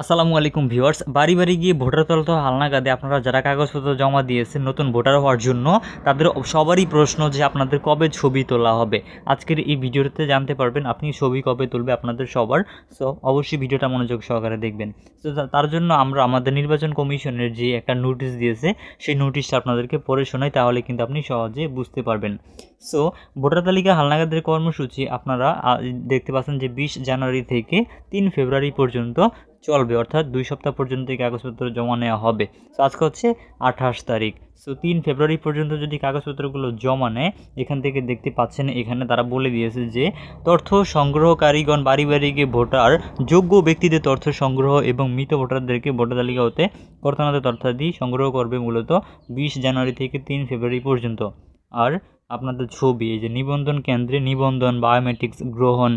আসসালামু আলাইকুম ভিউয়ার্স। বাড়ি বাড়ি গিয়ে ভোটার তালিকা হালনাগাদে আপনারা যারা কাগজপত্র জমা দিয়েছেন নতুন ভোটার হওয়ার জন্য, তাদের সবারই প্রশ্ন যে আপনাদের কবে ছবি তোলা হবে। আজকের এই ভিডিওতে জানতে পারবেন আপনি ছবি কবে তুলবে আপনাদের সবার। সো, অবশ্যই ভিডিওটা মনোযোগ সহকারে দেখবেন। তো তার জন্য আমরা আমাদের নির্বাচন কমিশনের যে একটা নোটিশ দিয়েছে, সেই নোটিশটা আপনাদেরকে পড়ে শোনাই, তাহলে কিন্তু আপনি সহজে বুঝতে পারবেন। সো, ভোটার তালিকা হালনাগাদের কর্মসূচি আপনারা দেখতে পাচ্ছেন যে বিশ জানুয়ারি থেকে তিন ফেব্রুয়ারি পর্যন্ত চলবে, অর্থাৎ দুই সপ্তাহ পর্যন্ত এই কাগজপত্র জমা নেওয়া হবে। সো আজকে হচ্ছে আঠাশ তারিখ। সো তিন ফেব্রুয়ারি পর্যন্ত যদি কাগজপত্রগুলো জমা নেয়, এখান থেকে দেখতে পাচ্ছেন, এখানে তারা বলে দিয়েছে যে, তথ্য সংগ্রহকারীগণ বাড়ি বাড়ি গিয়ে ভোটার, যোগ্য ব্যক্তিদের তথ্য সংগ্রহ এবং মৃত ভোটারদেরকে ভোটার তালিকা হতে কর্তনাতে তথ্যাদি সংগ্রহ করবে মূলত বিশ জানুয়ারি থেকে তিন ফেব্রুয়ারি পর্যন্ত। আর আপনাদের ছবি, এই যে নিবন্ধন কেন্দ্রে নিবন্ধন বায়োমেট্রিক্স গ্রহণ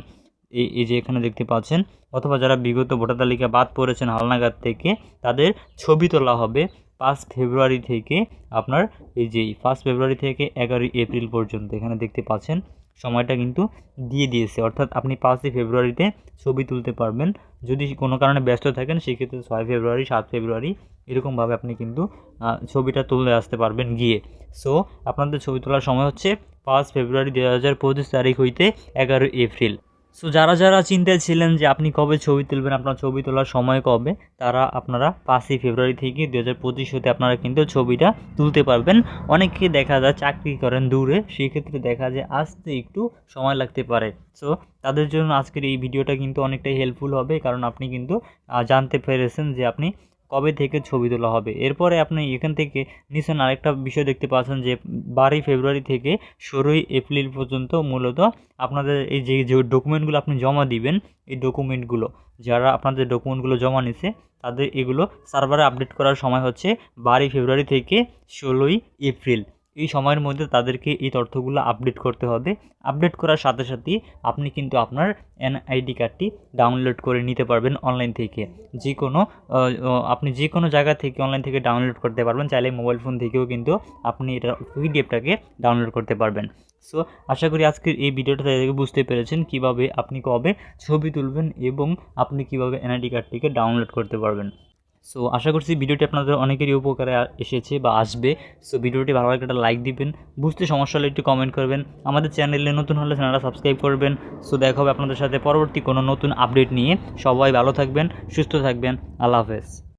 এই যে এখানে দেখতে পাচ্ছেন, অথবা যারা বিগত ভোটার তালিকা বাদ পড়েছেন হালনাগাদ থেকে, তাদের ছবি তোলা হবে পাঁচ ফেব্রুয়ারি থেকে আপনার এই যে ফার্স্ট ফেব্রুয়ারি থেকে এগারোই এপ্রিল পর্যন্ত। এখানে দেখতে পাচ্ছেন, সময়টা কিন্তু দিয়ে দিয়েছে। অর্থাৎ আপনি পাঁচই ফেব্রুয়ারিতে ছবি তুলতে পারবেন। যদি কোনো কারণে ব্যস্ত থাকেন, সেক্ষেত্রে ছয় ফেব্রুয়ারি, সাত ফেব্রুয়ারি এরকমভাবে আপনি কিন্তু ছবিটা তুলে আসতে পারবেন গিয়ে। সো, আপনাদের ছবি তোলার সময় হচ্ছে পাঁচ ফেব্রুয়ারি দু হাজার পঁচিশ তারিখ হইতে এগারোই এপ্রিল। সো যারা যারা চিন্তায় ছিলেন যে আপনি কবে ছবি তুলবেন, আপনার ছবি তোলার সময় কবে, তারা আপনারা পাঁচই ফেব্রুয়ারি থেকে দু হাজার পঁচিশ হতে আপনারা কিন্তু ছবিটা তুলতে পারবেন। অনেকে দেখা যায় চাকরি করেন দূরে, সেক্ষেত্রে দেখা যায় আসতে একটু সময় লাগতে পারে। সো তাদের জন্য আজকের এই ভিডিওটা কিন্তু অনেকটাই হেল্পফুল হবে, কারণ আপনি কিন্তু জানতে পেরেছেন যে আপনি কবে থেকে ছবি তোলা হবে? এরপরে আপনি এখান থেকে নিশ্চয় আরেকটা বিষয় দেখতে পাচ্ছেন যে বারোই ফেব্রুয়ারি থেকে ষোলোই এপ্রিল পর্যন্ত মূলত আপনাদের এই যে যে ডকুমেন্টগুলো আপনি জমা দিবেন, এই ডকুমেন্টগুলো যারা আপনাদের ডকুমেন্টগুলো জমা নিছে, তাদের এগুলো সার্ভারে আপডেট করার সময় হচ্ছে বারোই ফেব্রুয়ারি থেকে ষোলোই এপ্রিল। এই সময়ের মধ্যে তাদেরকে এই তথ্যগুলো আপডেট করতে হবে। আপডেট করার সাথে সাথেই আপনি কিন্তু আপনার এনআইডি কার্ডটি ডাউনলোড করে নিতে পারবেন অনলাইন থেকে। যে কোনো আপনি যে কোনো জায়গা থেকে অনলাইন থেকে ডাউনলোড করতে পারবেন, চাইলে মোবাইল ফোন থেকেও কিন্তু আপনি এটা পিডিএফটাকে ডাউনলোড করতে পারবেন। সো আশা করি আজকের এই ভিডিওটা থেকে বুঝতে পেরেছেন কীভাবে আপনি কবে ছবি তুলবেন এবং আপনি কীভাবে এনআইডি কার্ডটিকে ডাউনলোড করতে পারবেন। সো আশা করছি ভিডিওটি আপনাদের অনেকেরই উপকারে এসেছে বা আসবে। সো ভিডিওটি ভালো লাগলে একটা লাইক দিবেন। বুঝতে সমস্যা হলে একটু কমেন্ট করবেন। আমাদের চ্যানেলে নতুন হলে চ্যানেলটা সাবস্ক্রাইব করবেন। সো দেখা হবে আপনাদের সাথে পরবর্তী কোনো নতুন আপডেট নিয়ে। সবাই ভালো থাকবেন, সুস্থ থাকবেন। আল্লাহ হাফেজ।